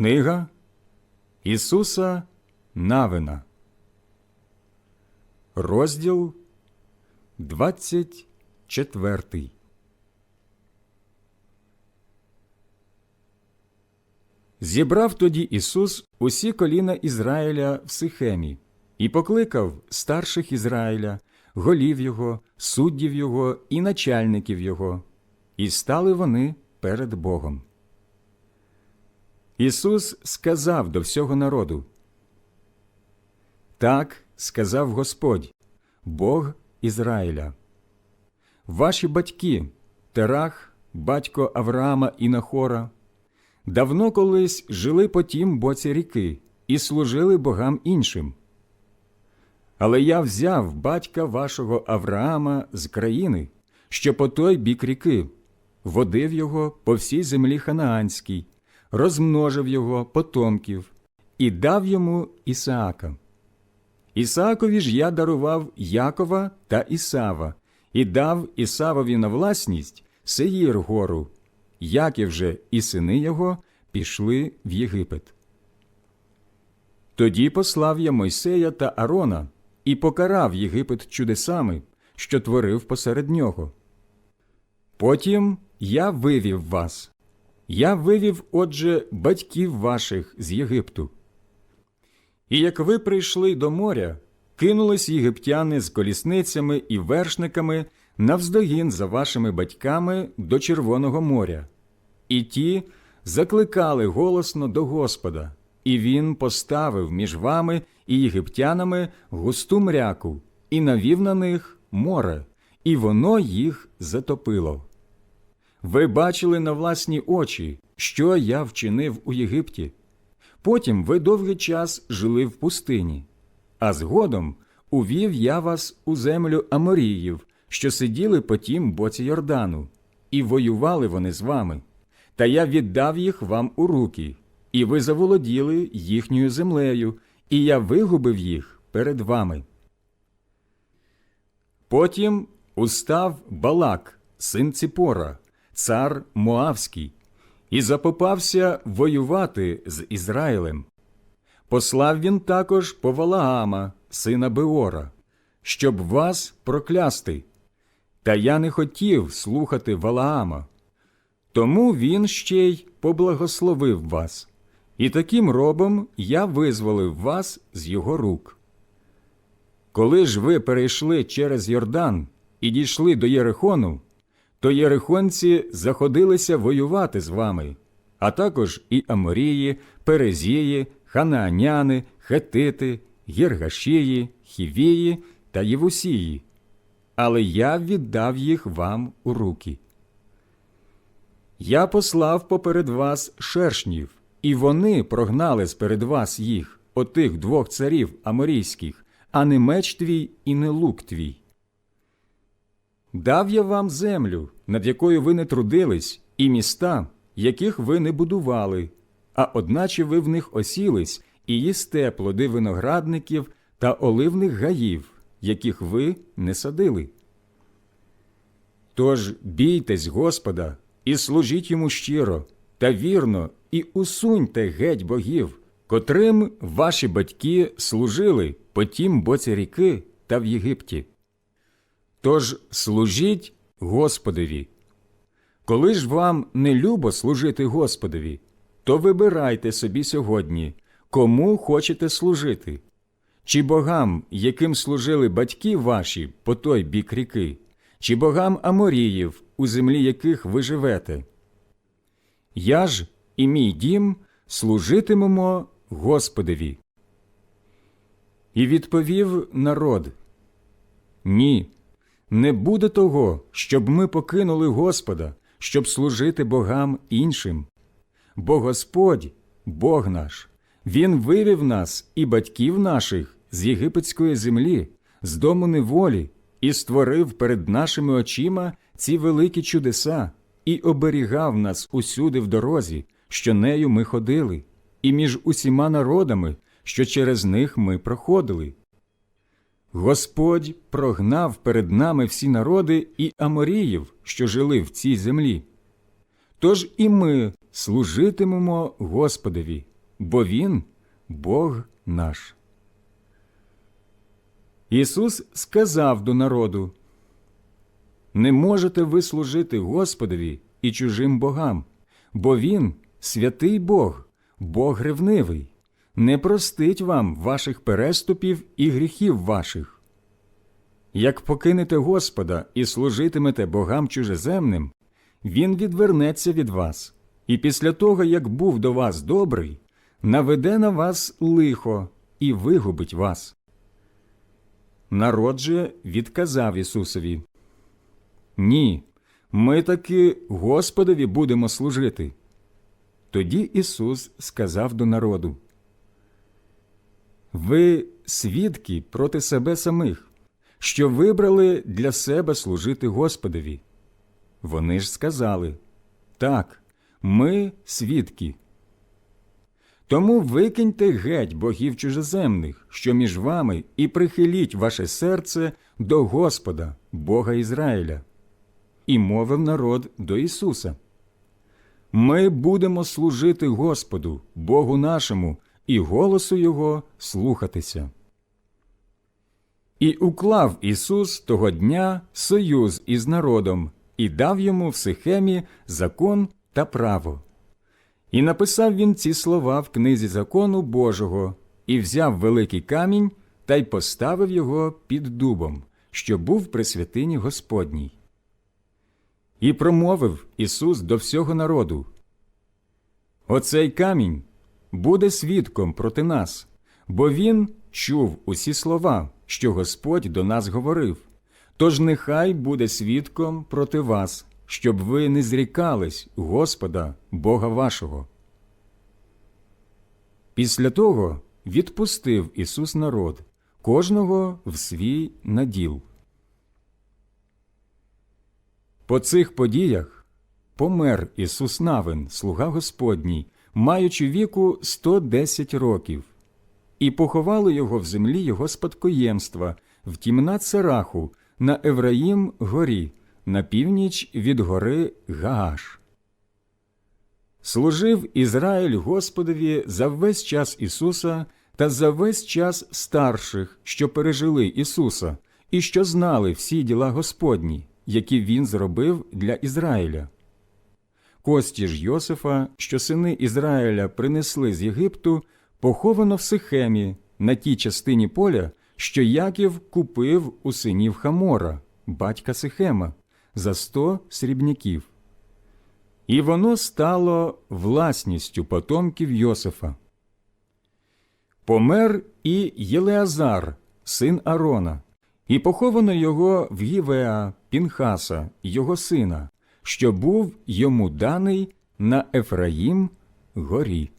Книга Ісуса Навина, розділ 24. Зібрав тоді Ісус усі коліна Ізраїля в Сихемі і покликав старших Ізраїля, голів його, суддів його і начальників його, і стали вони перед Богом. Ісус сказав до всього народу. Так сказав Господь, Бог Ізраїля. Ваші батьки, Терах, батько Авраама і Нахора, давно колись жили по тім боці ріки і служили богам іншим. Але я взяв батька вашого Авраама з країни, що по той бік ріки, водив його по всій землі ханаанській, розмножив його потомків і дав йому Ісаака. Ісаакові ж я дарував Якова та Ісава, і дав Ісавові на власність Сеїр гору, Яків же і сини його пішли в Єгипет. Тоді послав я Мойсея та Арона і покарав Єгипет чудесами, що творив посеред нього. Потім я вивів вас. Я вивів, отже, батьків ваших з Єгипту. І як ви прийшли до моря, кинулись єгиптяни з колісницями і вершниками навздогін за вашими батьками до Червоного моря, і ті закликали голосно до Господа, і він поставив між вами і єгиптянами густу мряку, і навів на них море, і воно їх затопило. Ви бачили на власні очі, що я вчинив у Єгипті. Потім ви довгий час жили в пустині, а згодом увів я вас у землю Аморіїв, що сиділи по тім боці Йордану, і воювали вони з вами. Та я віддав їх вам у руки, і ви заволоділи їхньою землею, і я вигубив їх перед вами. Потім устав Балак, син Ціпора, цар Моавський, і запопався воювати з Ізраїлем. Послав він також по Валаама, сина Беора, щоб вас проклясти. Та я не хотів слухати Валаама. Тому він ще й поблагословив вас, і таким робом я визволив вас з його рук. Коли ж ви перейшли через Йордан і дійшли до Єрихону, то єрихонці заходилися воювати з вами, а також і Аморії, Перезії, Ханааняни, Хетити, Єргашії, Хівії та Євусії, але я віддав їх вам у руки. Я послав поперед вас шершнів, і вони прогнали сперед вас їх, отих двох царів аморійських, а не меч твій і не лук твій. Дав я вам землю, над якою ви не трудились, і міста, яких ви не будували, а одначе ви в них осілись і їсте плоди виноградників та оливних гаїв, яких ви не садили. Тож бійтесь Господа і служіть йому щиро та вірно, і усуньте геть богів, котрим ваші батьки служили по тім боці ріки та в Єгипті. Тож служіть Господові. Коли ж вам не любо служити Господові, то вибирайте собі сьогодні, кому хочете служити, чи богам, яким служили батьки ваші по той бік ріки, чи богам Аморіїв, у землі яких ви живете. Я ж і мій дім служитимемо Господові. І відповів народ Ні. Не буде того, щоб ми покинули Господа, щоб служити богам іншим. Бо Господь, Бог наш, Він вивів нас і батьків наших з єгипетської землі, з дому неволі, і створив перед нашими очима ці великі чудеса, і оберігав нас усюди в дорозі, що нею ми ходили, і між усіма народами, що через них ми проходили. Господь прогнав перед нами всі народи і аморіїв, що жили в цій землі. Тож і ми служитимемо Господові, бо Він Бог наш. Ісус сказав до народу Не можете ви служити Господові і чужим богам, бо Він святий Бог, Бог ревнивий, не простить вам ваших переступів і гріхів ваших. Як покинете Господа і служитимете богам чужеземним, Він відвернеться від вас, і після того, як був до вас добрий, наведе на вас лихо і вигубить вас. Народ же відказав Ісусові Ні, ми таки Господові будемо служити. Тоді Ісус сказав до народу Ви свідки проти себе самих, що вибрали для себе служити Господові. Вони ж сказали Так, ми свідки. Тому викиньте геть богів чужеземних, що між вами, і прихиліть ваше серце до Господа, Бога Ізраїля. І мовив народ до Ісуса. Ми будемо служити Господу, Богу нашому, і голосу Його слухатися. І уклав Ісус того дня союз із народом і дав йому в Сихемі закон та право. І написав він ці слова в книзі закону Божого, і взяв великий камінь та й поставив його під дубом, що був при святині Господній. І промовив Ісус до всього народу Оцей камінь буде свідком проти нас, бо він чув усі слова, що Господь до нас говорив. Тож нехай буде свідком проти вас, щоб ви не зрікались Господа, Бога вашого. Після того відпустив Ісус народ, кожного в свій наділ. По цих подіях помер Ісус Навин, слуга Господній, маючи віку 110 років, і поховали його в землі його спадкоємства в тімнат Сараху на Евраїм горі, на північ від гори Гааш. Служив Ізраїль Господові за весь час Ісуса та за весь час старших, що пережили Ісуса, і що знали всі діла Господні, які Він зробив для Ізраїля. Кості ж Йосифа, що сини Ізраїля принесли з Єгипту, поховано в Сихемі на тій частині поля, що Яків купив у синів Хамора, батька Сихема, за сто срібняків. І воно стало власністю потомків Йосифа. Помер і Єлеазар, син Арона, і поховано його в Гівеа Пінхаса, його сина, що був йому даний на Ефраїм горі.